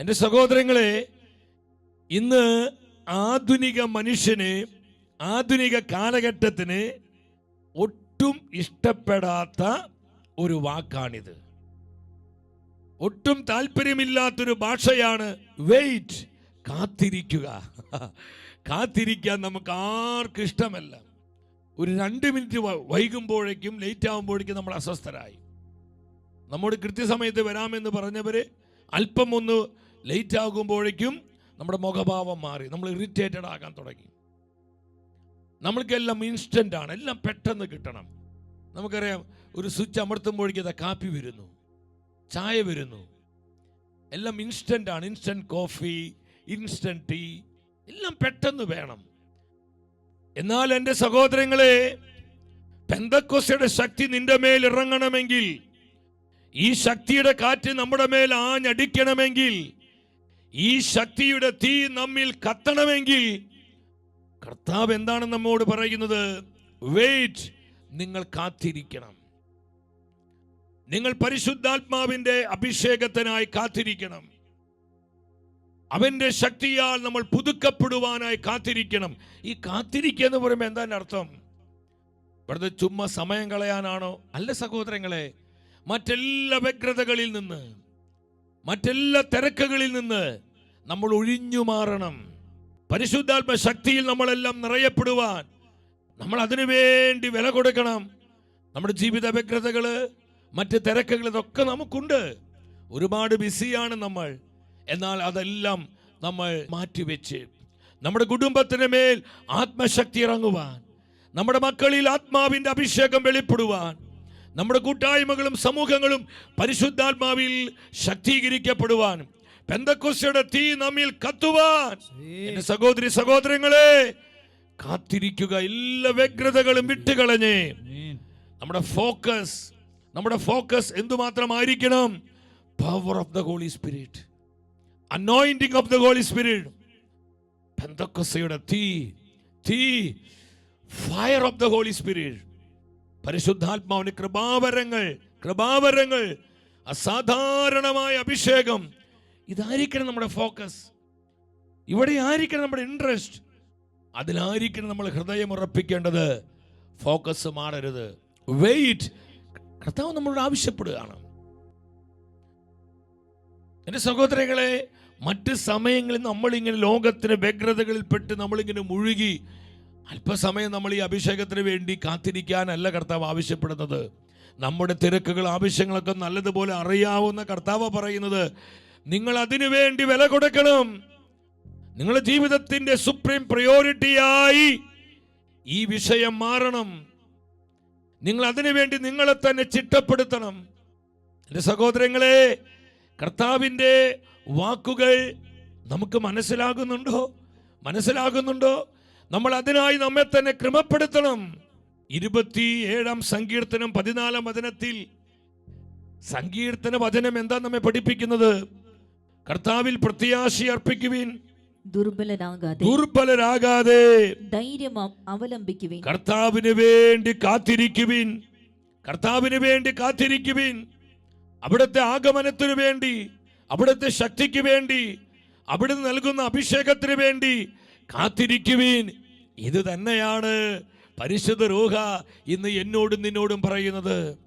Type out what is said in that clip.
എന്റെ സഹോദരങ്ങളെ ഇന്ന് ആധുനിക മനുഷ്യന് ആധുനിക കാലഘട്ടത്തിന് ഒട്ടും ഇഷ്ടപ്പെടാത്ത ഒരു വാക്കാണിത്. ഒട്ടും താല്പര്യമില്ലാത്തൊരു ഭാഷയാണ് വെയിറ്റ് കാത്തിരിക്കുക. കാത്തിരിക്കാൻ നമുക്ക് ആർക്കും ഇഷ്ടമല്ല. ഒരു രണ്ട് മിനിറ്റ് വൈകുമ്പോഴേക്കും ലേറ്റ് ആകുമ്പോഴേക്കും നമ്മൾ അസ്വസ്ഥരായി. നമ്മോട് കൃത്യസമയത്ത് വരാമെന്ന് പറഞ്ഞവര് അല്പം ഒന്ന് ലേറ്റ് ആകുമ്പോഴേക്കും നമ്മുടെ മുഖഭാവം മാറി. നമ്മൾ ഇറിറ്റേറ്റഡ് ആകാൻ തുടങ്ങി. നമ്മൾക്കെല്ലാം ഇൻസ്റ്റന്റ് ആണ്. എല്ലാം പെട്ടെന്ന് കിട്ടണം. നമുക്കറിയാം ഒരു സ്വിച്ച് അമർത്തുമ്പോഴേക്കും ഇതാ കാപ്പി വരുന്നു. ചായ വരുന്നു. എല്ലാം ഇൻസ്റ്റന്റ് ആണ്. ഇൻസ്റ്റന്റ് കോഫി ഇൻസ്റ്റന്റ് ടീ എല്ലാം പെട്ടെന്ന് വേണം. എന്നാൽ എന്റെ സഹോദരങ്ങളെ പെന്തക്കോസയുടെ ശക്തി നിന്റെ മേൽ ഇറങ്ങണമെങ്കിൽ ഈ ശക്തിയുടെ കാറ്റ് നമ്മുടെ മേൽ ആഞ്ഞടിക്കണമെങ്കിൽ ഈ ശക്തിയുടെ തീ നമ്മിൽ കത്തണമെങ്കിൽ കർത്താവ് എന്താണ് നമ്മോട് പറയുന്നത്? വെയിറ്റ് നിങ്ങൾ കാത്തിരിക്കണം. നിങ്ങൾ പരിശുദ്ധാത്മാവിന്റെ അഭിഷേകത്തിനായി കാത്തിരിക്കണം. അവന്റെ ശക്തിയാൽ നമ്മൾ പുതുക്കപ്പെടുവാനായി കാത്തിരിക്കണം. ഈ കാത്തിരിക്കുക എന്ന് പറയുമ്പോൾ എന്താണ് അർത്ഥം? വെറുതെ ചുമ്മാ സമയം കളയാനാണോ? അല്ല സഹോദരങ്ങളെ മറ്റെല്ലാ വ്യഗ്രതകളിൽ നിന്ന് മറ്റെല്ലാ തിരക്കുകളിൽ നിന്ന് നമ്മൾ ഒഴിഞ്ഞു മാറണം. പരിശുദ്ധാത്മ ശക്തിയിൽ നമ്മളെല്ലാം നിറയപ്പെടുവാൻ നമ്മൾ അതിനു വേണ്ടി വില കൊടുക്കണം. നമ്മുടെ ജീവിത വ്യഗ്രതകൾ മറ്റ് തിരക്കുകൾ ഇതൊക്കെ നമുക്കുണ്ട്. ഒരുപാട് ബിസിയാണ് നമ്മൾ. എന്നാൽ അതെല്ലാം നമ്മൾ മാറ്റിവെച്ച് നമ്മുടെ കുടുംബത്തിന് മേൽ ആത്മശക്തി ഇറങ്ങുവാൻ നമ്മുടെ മക്കളിൽ ആത്മാവിന്റെ അഭിഷേകം വെളിപ്പെടുവാൻ നമ്മുടെ കൂട്ടായ്മകളും സമൂഹങ്ങളും പരിശുദ്ധാത്മാവിൽ ശക്തീകരിക്കപ്പെടുവാൻ പെന്തക്കോസ്തയുടെ തീ നമ്മിൽ കത്തുവാൻ. സഹോദരി സഹോദരങ്ങളെ കാത്തിരിക്കുക. എല്ലാ വ്യഗ്രതകളും വിട്ടുകളഞ്ഞ്. നമ്മുടെ ഫോക്കസ് നമ്മുടെ focus എന്തുമാത്രമായിരിക്കണം? Power of the holy spirit anointing of the holy spirit പെന്തക്കുസയുടെ തീ തീ fire of the holy spirit പരിശുദ്ധാത്മാവിന് കൃപാവരങ്ങൾ കൃപാവരങ്ങൾ അസാധാരണമായ അഭിഷേകം. ഇതായിരിക്കണം നമ്മുടെ ഫോക്കസ്. ഇവിടെ ആയിരിക്കണം നമ്മുടെ ഇൻട്രസ്റ്റ്. അതിലായിരിക്കണം നമ്മൾ ഹൃദയം ഉറപ്പിക്കേണ്ടത്. ഫോക്കസ് മാറരുത്. വെയിറ്റ് കർത്താവ് നമ്മളോട് ആവശ്യപ്പെടുകയാണ്. എന്റെ സഹോദരങ്ങളെ മറ്റ് സമയങ്ങളിൽ നമ്മളിങ്ങനെ ലോകത്തിന് വ്യഗ്രതകളിൽപ്പെട്ട് നമ്മളിങ്ങനെ മുഴുകി അല്പസമയം നമ്മൾ ഈ അഭിഷേകത്തിന് വേണ്ടി കാത്തിരിക്കാനല്ല കർത്താവ് ആവശ്യപ്പെടുന്നത്. നമ്മുടെ തിരക്കുകൾ ആവശ്യങ്ങളൊക്കെ നല്ലതുപോലെ അറിയാവുന്ന കർത്താവ് പറയുന്നത്. നിങ്ങൾ അതിനു വേണ്ടി വില കൊടുക്കണം. നിങ്ങളുടെ ജീവിതത്തിന്റെ സുപ്രീം പ്രയോറിറ്റിയായി ഈ വിഷയം മാറണം. നിങ്ങൾ അതിനു വേണ്ടി നിങ്ങളെ തന്നെ ചിട്ടപ്പെടുത്തണം. എന്റെ സഹോദരങ്ങളെ കർത്താവിന്റെ വാക്കുകൾ നമുക്ക് മനസ്സിലാകുന്നുണ്ടോ? മനസ്സിലാകുന്നുണ്ടോ? നമ്മൾ അതിനായി നമ്മെ തന്നെ ക്രമപ്പെടുത്തണം. ഇരുപത്തി ഏഴാം സങ്കീർത്തനം പതിനാലാം വചനത്തിൽ സങ്കീർത്തന വചനം എന്താ നമ്മെ പഠിപ്പിക്കുന്നത്? കർത്താവിൽ പ്രത്യാശി അർപ്പിക്കുവിൻ. ദുർബലരാകാതെ ദുർബലരാകാതെ ധൈര്യം അവ- അവലംബിക്കുവിൻ. കർത്താവിന് വേണ്ടി കാത്തിരിക്കുവിൻ. കർത്താവിന് വേണ്ടി കാത്തിരിക്കുവിൻ. അവിടുത്തെ ആഗമനത്തിന് വേണ്ടി അവിടുത്തെ ശക്തിക്ക് വേണ്ടി അവിടുന്ന് നൽകുന്ന അഭിഷേകത്തിന് വേണ്ടി കാത്തിരിക്കുവിൻ. ഇത് തന്നെയാണ് പരിശുദ്ധ രൂഹ ഇന്ന് എന്നോടും നിന്നോടും പറയുന്നത്.